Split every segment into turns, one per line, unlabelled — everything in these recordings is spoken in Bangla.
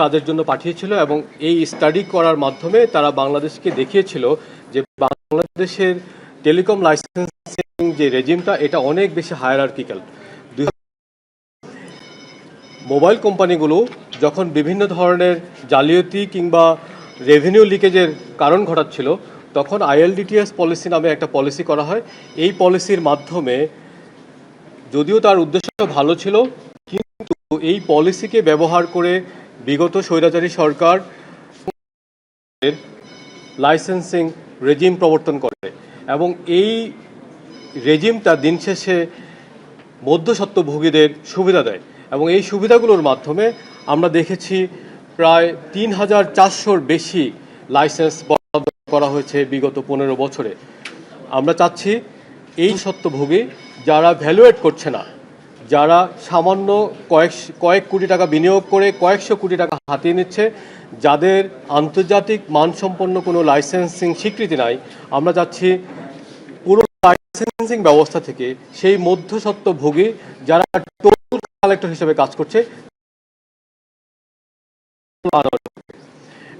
কাজের জন্য পাঠিয়েছিল এবং এই স্টাডি করার মাধ্যমে তারা বাংলাদেশকে দেখিয়েছিল যে বাংলাদেশের টেলিকম লাইসেন্সিং যে রেজিমটা এটা অনেক বেশি হায়ারার্কিক্যাল মোবাইল কোম্পানিগুলো যখন বিভিন্ন ধরনের জালিয়াতি কিংবা রেভিনিউ লিকেজের কারণ ঘটাচ্ছিল, তখন আইএলডিটিএস পলিসি নামে একটা পলিসি করা হয়। এই পলিসির মাধ্যমে যদিও তার উদ্দেশ্য ভালো ছিল, কিন্তু এই পলিসিকে ব্যবহার করে বিগত স্বৈরাচারী সরকার লাইসেন্সিং রেজিম প্রবর্তন করে এবং এই রেজিমটা দিন শেষে মধ্যস্বত্বভোগীদের সুবিধা দেয় এবং এই সুবিধাগুলোর মাধ্যমে আমরা দেখেছি প্রায় তিন হাজার চারশোর বেশি লাইসেন্স বরাদ্দ করা হয়েছে বিগত পনেরো বছরে। আমরা চাচ্ছি এই সত্যভোগী যারা ভ্যালুয়েট করছে না যারা সামান্য কয়েক কয়েক কোটি টাকা বিনিয়োগ করে কয়েকশো কোটি টাকা হাতিয়ে নিচ্ছে, যাদের আন্তর্জাতিক মানসম্পন্ন কোনো লাইসেন্সিং স্বীকৃতি নাই, আমরা যাচ্ছি পুরো লাইসেন্সিং ব্যবস্থা থেকে সেই মধ্যস্বত্বভোগী যারা টোল কালেক্টর হিসেবে কাজ করছে।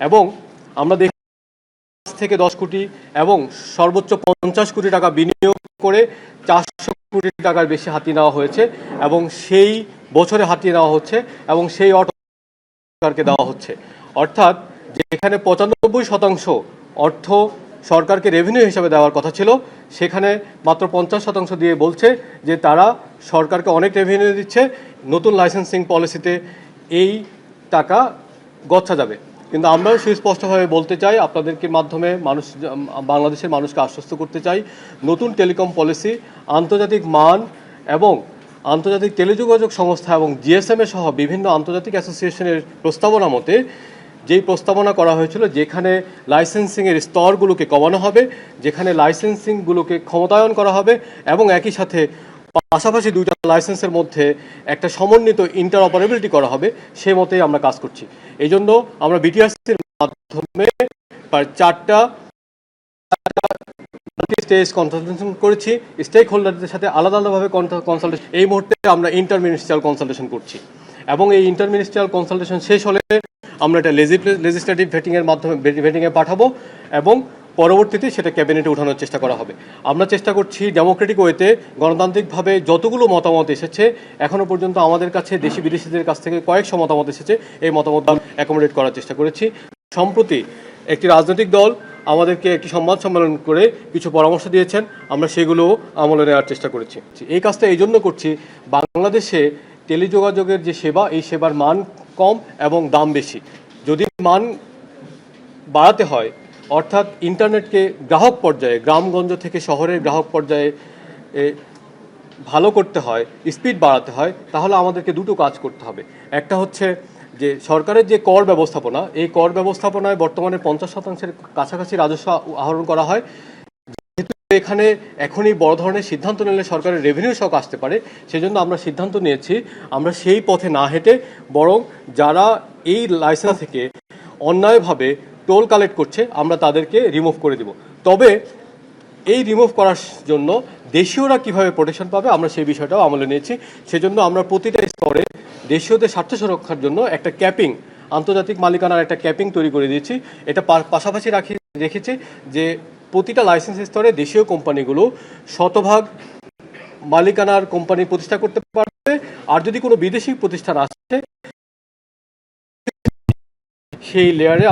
এবং আমরা দেখি থেকে দশ কোটি এবং সর্বোচ্চ পঞ্চাশ কোটি টাকা বিনিয়োগ করে চারশো কোটি টাকার বেশি হাতিয়ে নেওয়া হয়েছে এবং সেই বছরে হাতিয়ে নেওয়া হচ্ছে এবং সেই অর্থ সরকারকে দেওয়া হচ্ছে। অর্থাৎ যেখানে পঁচানব্বই শতাংশ অর্থ সরকারকে রেভিনিউ হিসাবে দেওয়ার কথা ছিল, সেখানে মাত্র পঞ্চাশ শতাংশ দিয়ে বলছে যে তারা সরকারকে অনেক রেভিনিউ দিচ্ছে, নতুন লাইসেন্সিং পলিসিতে এই টাকা গচ্ছা যাবে। কিন্তু আমরাও সুস্পষ্টভাবে বলতে চাই, আপনাদেরকে মাধ্যমে মানুষ, বাংলাদেশের মানুষকে আশ্বস্ত করতে চাই, নতুন টেলিকম পলিসি, আন্তর্জাতিক মান এবং আন্তর্জাতিক টেলিযোগাযোগ সংস্থা এবং জিএসএম সহ বিভিন্ন আন্তর্জাতিক অ্যাসোসিয়েশনের প্রস্তাবনা মতে, যেই প্রস্তাবনা করা হয়েছিল যেখানে লাইসেন্সিংয়ের স্তরগুলোকে কমানো হবে, যেখানে লাইসেন্সিংগুলোকে ক্ষমতায়ন করা হবে এবং একই সাথে পাশাপাশি দুইটা লাইসেন্সের মধ্যে একটা সমন্বিত ইন্টার অপারেবিলিটি করা হবে, সে মতেই আমরা কাজ করছি। এই জন্য আমরা বিটিআরসির মাধ্যমে চারটা স্টেজ কনসালটেশন করেছি। স্টেক হোল্ডারদের সাথে আলাদা আলাদাভাবে কনসালটেশন এই মুহূর্তে আমরা ইন্টার মিনিস্ট্রিয়াল কনসালটেশন করছি। এবং এই ইন্টার মিনিস্ট্রিয়াল কনসালটেশন শেষ হলে আমরা এটা লেজিসলেটিভ ভেটিংয়ের মাধ্যমে ভেটিংয়ে পাঠাবো এবং পরবর্তীতে সেটা ক্যাবিনেটে উঠানোর চেষ্টা করা হবে। আমরা চেষ্টা করছি ডেমোক্রেটিক ওয়েতে গণতান্ত্রিকভাবে যতগুলো মতামত এসেছে এখনও পর্যন্ত আমাদের কাছে দেশি বিদেশিদের কাছ থেকে কয়েকশো মতামত এসেছে, এই মতামত অ্যাকোমোডেট করার চেষ্টা করেছি। সম্প্রতি একটি রাজনৈতিক দল আমাদেরকে একটি সংবাদ সম্মেলন করে কিছু পরামর্শ দিয়েছেন, আমরা সেগুলো আমলে নেওয়ার চেষ্টা করেছি। এই কাজটা এই জন্য করছি, বাংলাদেশে টেলিযোগাযোগের যে সেবা, এই সেবার মান কম এবং দাম বেশি। যদি মান বাড়াতে হয় অর্থাৎ ইন্টারনেটকে গ্রাহক পর্যায়ে, গ্রামগঞ্জ থেকে শহরের গ্রাহক পর্যায়ে ভালো করতে হয়, স্পিড বাড়াতে হয়, তাহলে আমাদেরকে দুটো কাজ করতে হবে। একটা হচ্ছে যে সরকারের যে কর ব্যবস্থাপনা, এই কর ব্যবস্থাপনায় বর্তমানে পঞ্চাশ শতাংশের কাছাকাছি রাজস্ব আহরণ করা হয়। যেহেতু এখানে এখনই বড় ধরনের সিদ্ধান্ত নিলে সরকারের রেভিনিউ শক আসতে পারে, সেজন্য আমরা সিদ্ধান্ত নিয়েছি, আমরা সেই পথে না হেঁটে বরং যারা এই লাইসেন্স থেকে অন্যায়ভাবে টোল কালেক্ট করছে, আমরা তাদেরকে রিমুভ করে দিব। তবে এই রিমুভ করার জন্য দেশীয়রা কীভাবে প্রোটেকশন পাবে, আমরা সেই বিষয়টাও আমলে নিয়েছি। সেজন্য আমরা প্রতিটা স্তরে দেশীয়দের স্বার্থ সুরক্ষার জন্য একটা ক্যাপিং আন্তর্জাতিক মালিকানার একটা ক্যাপিং তৈরি করে দিয়েছি। এটা পাশাপাশি রাখি রেখেছি যে প্রতিটা লাইসেন্স স্তরে দেশীয় কোম্পানিগুলো শতভাগ মালিকানার কোম্পানি প্রতিষ্ঠা করতে পারবে। আর যদি কোনো বিদেশি প্রতিষ্ঠান আসে, সেই লেয়ারে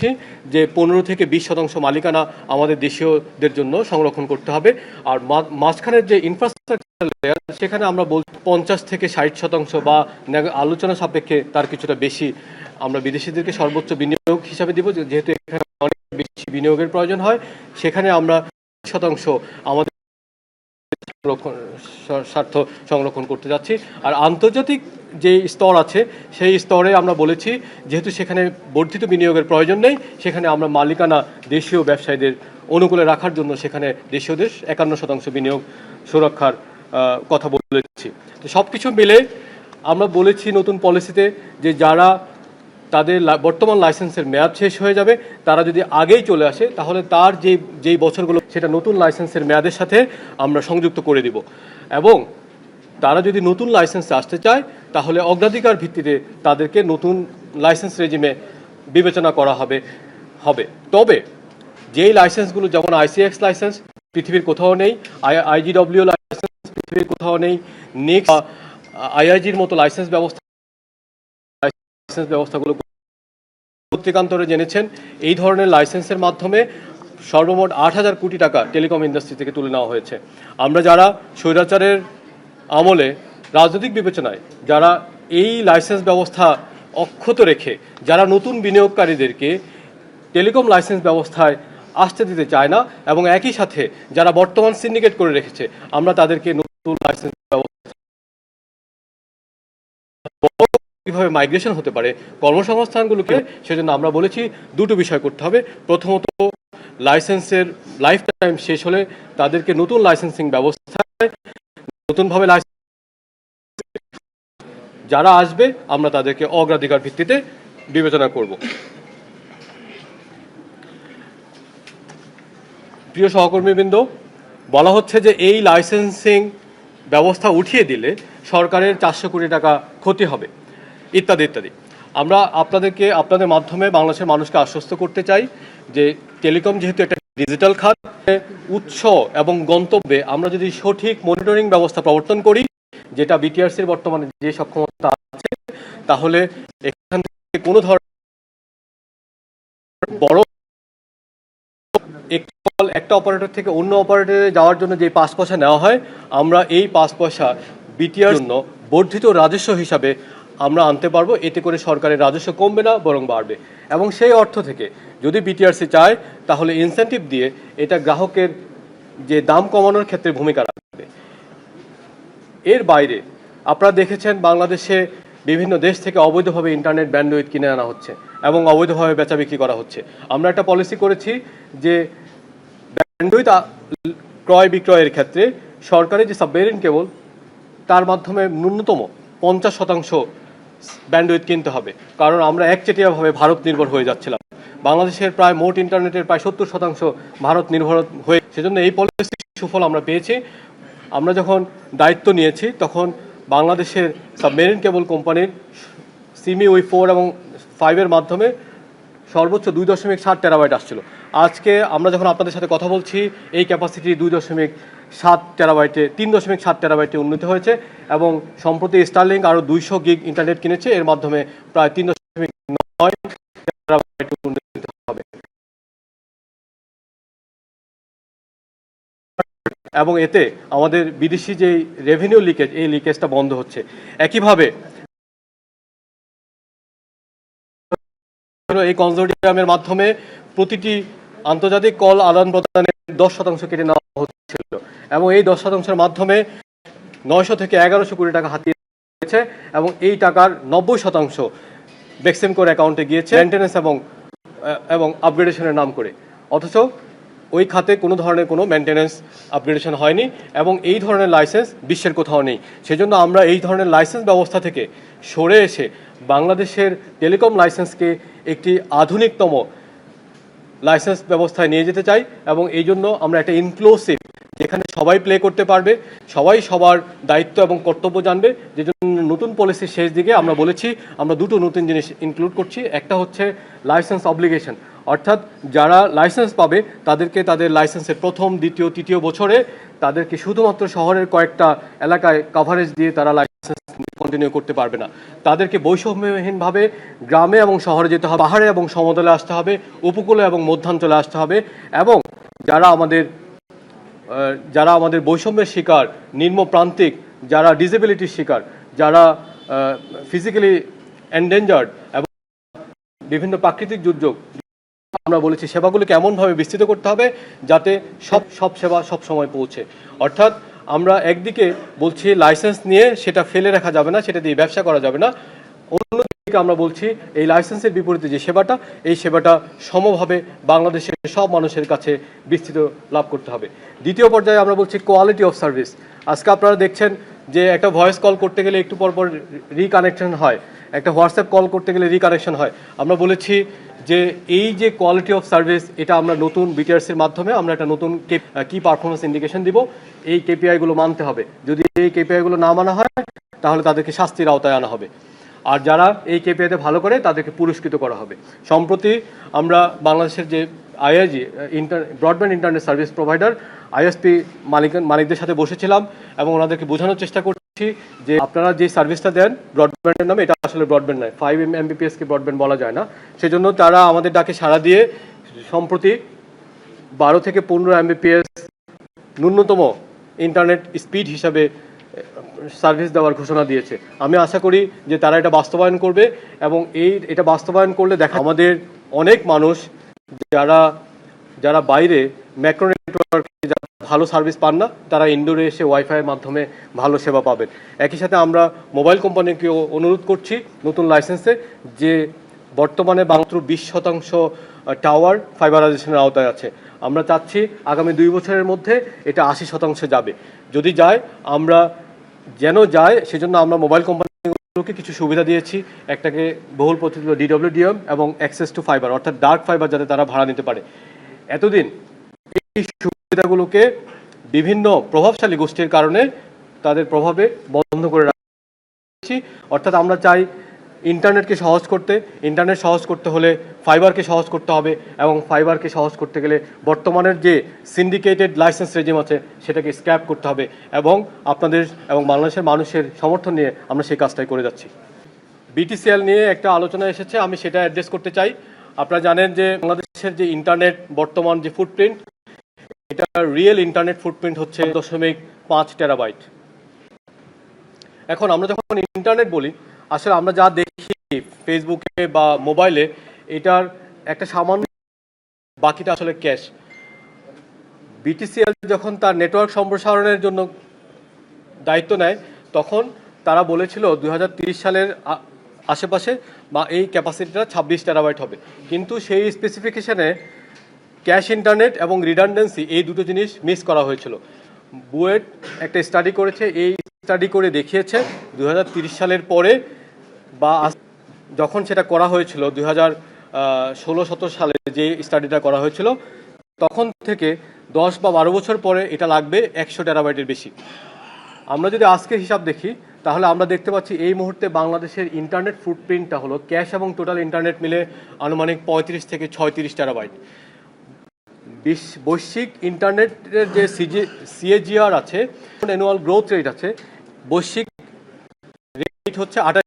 বলেছি যে পনেরো থেকে বিশ শতাংশ মালিকানা আমাদের দেশীয়দের জন্য সংরক্ষণ করতে হবে। আর মাঝখানের যে ইনফ্রাস্ট্রাকচার লেয়ার সেখানে আমরা বল, পঞ্চাশ থেকে ষাট শতাংশ বা আলোচনা সাপেক্ষে তার কিছুটা বেশি আমরা বিদেশিদেরকে সর্বোচ্চ বিনিয়োগ হিসাবে দিব যেহেতু এখানে অনেক বেশি বিনিয়োগের প্রয়োজন হয়, সেখানে আমরা শতাংশ আমাদের স্বার্থ সংরক্ষণ করতে যাচ্ছি। আর আন্তর্জাতিক যে স্তর আছে, সেই স্তরে আমরা বলেছি, যেহেতু সেখানে বর্ধিত বিনিয়োগের প্রয়োজন নেই, সেখানে আমরা মালিকানা দেশীয় ব্যবসায়ীদের অনুকূলে রাখার জন্য সেখানে দেশীয়দের একান্ন শতাংশ বিনিয়োগ সুরক্ষার কথা বলেছি। তো সব কিছু মিলে আমরা বলেছি নতুন পলিসিতে যে যারা তাদের বর্তমান লাইসেন্সের মেয়াদ শেষ হয়ে যাবে। তারা যদি আগেই চলে আসে, তাহলে তার যে, যেই বছরগুলো, সেটা নতুন লাইসেন্সের মেয়াদের সাথে আমরা সংযুক্ত করে দিব। এবং তারা যদি নতুন লাইসেন্সে আসতে চায়, তাহলে অগ্রাধিকার ভিত্তিতে তাদেরকে নতুন লাইসেন্স রেজিমে বিবেচনা করা হবে হবে। তবে যেই লাইসেন্সগুলো, যেমন আইসিএক্স লাইসেন্স, পৃথিবীর কোথাও নেই আইজিডব্লিউ লাইসেন্স, পৃথিবীর কোথাও নেই, নেক্সট আইআইজির মতো লাইসেন্স ব্যবস্থা লাইসেন্স ব্যবস্থাগুলো পত্রিকান্তরে জেনেছেন। এই ধরনের লাইসেন্সের মাধ্যমে সর্বমোট আট হাজার কোটি টাকা টেলিকম ইন্ডাস্ট্রি থেকে তুলে নেওয়া হয়েছে। আমরা যারা স্বৈরাচারের আমলে রাজনৈতিক বিবেচনায়, যারা এই লাইসেন্স ব্যবস্থা অক্ষত রেখে, যারা নতুন বিনিয়োগকারীদেরকে টেলিকম লাইসেন্স ব্যবস্থায় আসতে দিতে চায় না, এবং একই সাথে যারা বর্তমান সিন্ডিকেট করে রেখেছে, আমরা তাদেরকে নতুন লাইসেন্স কীভাবে মাইগ্রেশন হতে পারে, কর্মসংস্থানগুলোকে সেজন্য আমরা বলেছি দুটো বিষয় করতে হবে। প্রথমত লাইসেন্সের লাইফ টাইম শেষ হলে তাদেরকে নতুন লাইসেন্সিং ব্যবস্থায় নতুনভাবে লাইসেন্স যারা আসবে, আমরা তাদেরকে অগ্রাধিকার ভিত্তিতে বিবেচনা করব। প্রিয় সহকর্মীবৃন্দ, বলা হচ্ছে যে এই লাইসেন্সিং ব্যবস্থা উঠিয়ে দিলে সরকারের চারশো কোটি টাকা ক্ষতি হবে। ইত্যাদি ইত্যাদি। আমরা আপনাদেরকে, আপনাদের মাধ্যমে বাংলাদেশের মানুষকে আশ্বস্ত করতে চাই যে টেলিকম যেহেতু একটা ডিজিটাল খাত উৎস এবং গন্তব্যে আমরা যদি সঠিক মনিটরিং ব্যবস্থা প্রবর্তন করি, যেটা বিটিআরসির বর্তমানে যে সক্ষমতা আছে, তাহলে এখান থেকে কোনো ধরনের বড় একটা অপারেটর থেকে অন্য অপারেটরে যাওয়ার জন্য যে পাঁচ পয়সা নেওয়া হয়, আমরা এই পাঁচ পয়সা বিটিআর জন্য বর্ধিত রাজস্ব হিসাবে আমরা আনতে পারব, এতে করে সরকারের রাজস্ব কমবে না, বরং বাড়বে। এবং সেই অর্থ থেকে যদি বিটিআরসি চায়, তাহলে ইনসেন্টিভ দিয়ে এটা গ্রাহকের যে দাম কমানোর ক্ষেত্রে ভূমিকা রাখবে। এর বাইরে আপনারা দেখেছেন বাংলাদেশে বিভিন্ন দেশ থেকে অবৈধভাবে ইন্টারনেট ব্যান্ডউইথ কিনে আনা হচ্ছে এবং অবৈধভাবে বেচা বিক্রি করা হচ্ছে। আমরা একটা পলিসি করেছি যে ব্যান্ডউইথ ক্রয় বিক্রয়ের ক্ষেত্রে সরকারি যে সাবমেরিন কেবল, তার মাধ্যমে ন্যূনতম পঞ্চাশ শতাংশ ব্যান্ডউইথ কিনতে হবে। কারণ আমরা একচেটিয়াভাবে ভারত নির্ভর হয়ে যাচ্ছিলাম। বাংলাদেশের প্রায় মোট ইন্টারনেটের প্রায় সত্তর শতাংশ ভারত নির্ভর হয়ে সেজন্য এই পলিসি সুফল আমরা পেয়েছি। আমরা যখন দায়িত্ব নিয়েছি, তখন বাংলাদেশের সাবমেরিন কেবল কোম্পানির সিমি উই ফোর এবং ফাইভের মাধ্যমে সর্বোচ্চ দুই দশমিক সাত টেরাবাইট আসছিল। আজকে আমরা যখন আপনাদের সাথে কথা বলছি, এই ক্যাপাসিটি দুই দশমিক সাত টেরাবাইটে তিন দশমিক সাত টেরাবাইটে উন্নীত হয়েছে এবং সম্প্রতি স্টারলিংক আরও দুইশো গিগ ইন্টারনেট কিনেছে, এর মাধ্যমে প্রায় তিন দশমিক নয় টেরাবাইটে উন্নীত হবে। এবং এতে আমাদের বিদেশি যে রেভিনিউ লিকেজ এই লিকেজটা বন্ধ হচ্ছে। একইভাবে এই কনজোর্ডিয়ামের মাধ্যমে প্রতিটি আন্তর্জাতিক কল আদান প্রদানের দশ শতাংশ কেটে নেওয়া হচ্ছিল এবং এই দশ শতাংশের মাধ্যমে নয়শো থেকে এগারোশো কোটি টাকা হাতিয়ে এবং এই টাকার নব্বই শতাংশ বেক্সিমকোর অ্যাকাউন্টে গিয়েছে মেনটেন্যান্স এবং এবং আপগ্রেডেশনের নাম করে। অথচ ওই খাতে কোনো ধরনের কোনো মেনটেন্যান্স আপগ্রেডেশন হয়নি এবং এই ধরনের লাইসেন্স বিশ্বের কোথাও নেই। সেজন্য আমরা এই ধরনের লাইসেন্স ব্যবস্থা থেকে সরে এসে বাংলাদেশের টেলিকম লাইসেন্সকে একটি আধুনিকতম লাইসেন্স ব্যবস্থায় নিয়ে যেতে চাই এবং এই জন্য আমরা একটা ইনক্লুসিভ যেখানে সবাই প্লে করতে পারবে, সবাই সবার দায়িত্ব এবং কর্তব্য জানবে। যে জন্য নতুন পলিসির শেষ দিকে আমরা বলেছি, আমরা দুটো নতুন জিনিস ইনক্লুড করছি। একটা হচ্ছে লাইসেন্স অব্লিগেশন অর্থাৎ যারা লাইসেন্স পাবে, তাদেরকে তাদের লাইসেন্সের প্রথম, দ্বিতীয়, তৃতীয় বছরে তাদেরকে শুধুমাত্র শহরের কয়েকটা এলাকায় কাভারেজ দিয়ে তারা কন্টিনিউ করতে পারবে না। তাদেরকে বৈষম্যহীনভাবে গ্রামে এবং শহরে যেতে হবে, পাহাড়ে এবং সমতলে আসতে হবে, উপকূলে এবং মধ্যাঞ্চলে আসতে হবে এবং যারা আমাদের যারা আমাদের বৈষম্যের শিকার, নিম্ন প্রান্তিক, যারা ডিসেবিলিটির শিকার, যারা ফিজিক্যালি এন্ডেঞ্জার্ড এবং বিভিন্ন প্রাকৃতিক দুর্যোগ, আমরা বলেছি সেবাগুলোকে এমনভাবে বিস্তৃত করতে হবে যাতে সব সব সেবা সব সময় পৌঁছে। অর্থাৎ আমরা একদিকে বলছি লাইসেন্স নিয়ে সেটা ফেলে রাখা যাবে না, সেটা দিয়ে ব্যবসা করা যাবে না। অন্যদিকে আমরা বলছি এই লাইসেন্সের বিপরীতে যে সেবাটা, এই সেবাটা সমভাবে বাংলাদেশের সব মানুষের কাছে বিস্তৃত লাভ করতে হবে। দ্বিতীয় পর্যায়ে আমরা বলছি কোয়ালিটি অফ সার্ভিস আজকে আপনারা দেখছেন যে একটা ভয়েস কল করতে গেলে একটু পর পর রিকানেকশন হয়, একটা হোয়াটসঅ্যাপ কল করতে গেলে রিকানেকশন হয়। আমরা বলেছি যে এই যে কোয়ালিটি অফ সার্ভিস এটা আমরা নতুন বিটিআরসির মাধ্যমে আমরা একটা নতুন কি পারফরমেন্স ইন্ডিকেশন দিব। এই কেপিআইগুলো মানতে হবে। যদি এই কেপিআইগুলো না মানা হয়, তাহলে তাদেরকে শাস্তির আওতায় আনা হবে। আর যারা এই কেপিআইতে ভালো করে, তাদেরকে পুরস্কৃত করা হবে। সম্প্রতি আমরা বাংলাদেশের যে IIG inter broadband internet service provider ISP মালিক মালিকদের সাথে বসেছিলাম এবং ওনাদেরকে বোঝানোর চেষ্টা করছি যে আপনারা যে সার্ভিসটা দেন ব্রডব্যান্ডের নামে, এটা আসলে ব্রডব্যান্ড নয়। ফাইভ এম এমবিপিএসকে ব্রডব্যান্ড বলা যায় না। সেজন্য তারা আমাদের ডাকে সাড়া দিয়ে সম্প্রতি বারো থেকে পনেরো এমবিপিএস ন্যূনতম ইন্টারনেট স্পিড হিসাবে সার্ভিস দেওয়ার ঘোষণা দিয়েছে। আমি আশা করি যে তারা এটা বাস্তবায়ন করবে এবং এই, এটা বাস্তবায়ন করলে দেখা আমাদের অনেক মানুষ যারা যারা বাইরে ম্যাক্রো নেটওয়ার্কে যারা ভালো সার্ভিস পান না, তারা ইনডোরে এসে ওয়াইফাইয়ের মাধ্যমে ভালো সেবা পাবেন। একই সাথে আমরা মোবাইল কোম্পানিকেও অনুরোধ করছি নতুন লাইসেন্সে যে বর্তমানে মাত্র বিশ শতাংশ টাওয়ার ফাইবারাইজেশনের আওতায় আছে। আমরা চাচ্ছি আগামী দুই বছরের মধ্যে এটা আশি শতাংশে যাবে। যদি যায়, আমরা যেন যায়, সেজন্য আমরা মোবাইল কোম্পানিগুলোকে কিছু সুবিধা দিয়েছি। একটাকে বহুল প্রচলিত ডিডব্লিউডিএম এবং অ্যাক্সেস টু ফাইবার অর্থাৎ ডার্ক ফাইবার যাতে তারা ভাড়া নিতে পারে। এতদিন এই সুবিধাগুলোকে বিভিন্ন প্রভাবশালী গোষ্ঠীর কারণে তাদের প্রভাবে বন্ধ করে রাখছি অর্থাৎ আমরা চাই ইন্টারনেটকে সহজ করতে, ইন্টারনেট সহজ করতে হলে ফাইবারকে সহজ করতে হবে এবং ফাইবারকে সহজ করতে গেলে বর্তমানের যে সিন্ডিকেটেড লাইসেন্স রেজিম আছে, সেটাকে স্ক্র্যাপ করতে হবে এবং আপনাদের এবং বাংলাদেশের মানুষের সমর্থন নিয়ে আমরা সেই কাজটাই করে যাচ্ছি। বিটিসিএল নিয়ে একটা আলোচনা এসেছে, আমি সেটা অ্যাড্রেস করতে চাই। আপনারা জানেন যে বাংলাদেশের যে ইন্টারনেট বর্তমান যে ফুটপ্রিন্ট এটা রিয়েল ইন্টারনেট ফুটপ্রিন্ট হচ্ছে দশমিক পাঁচ টেরাবাইট এখন আমরা যখন ইন্টারনেট বলি, আসলে আমরা যা দেখি ফেসবুকে বা মোবাইলে এটার একটা সামান্য বাকিটা আসলে ক্যাশ বিটিসিএল যখন তার নেটওয়ার্ক সম্প্রসারণের জন্য দায়িত্ব নেয়, তখন তারা বলেছিল দুই সালের আশেপাশে বা এই ক্যাপাসিটিটা ছাব্বিশ টেরাবাইট হবে। কিন্তু সেই স্পেসিফিকেশনে ক্যাশ ইন্টারনেট এবং রিডান্ডেন্সি এই দুটো জিনিস মিস করা হয়েছিল। বুয়েট একটা স্টাডি করেছে, এই স্টাডি করে দেখিয়েছে দুই সালের পরে বা যখন সেটা করা হয়েছিল দু হাজার ষোলো সতেরো সালে যে স্টাডিটা করা হয়েছিল, তখন থেকে দশ বা বারো বছর পরে এটা লাগবে একশো টেরাবাইটের বেশি। আমরা যদি আজকে হিসাব দেখি তাহলে আমরা দেখতে পাচ্ছি এই মুহূর্তে বাংলাদেশের ইন্টারনেট ফুটপ্রিন্টটা হলো ক্যাশ এবং টোটাল ইন্টারনেট মিলে আনুমানিক পঁয়ত্রিশ থেকে ছয়ত্রিশ টেরাবাইট বিশ্ব বৈশ্বিক ইন্টারনেটের যে সিজি সিএজিআর আছে অ্যানুয়াল গ্রোথ রেট আছে, বৈশ্বিক রেট হচ্ছে আঠাশ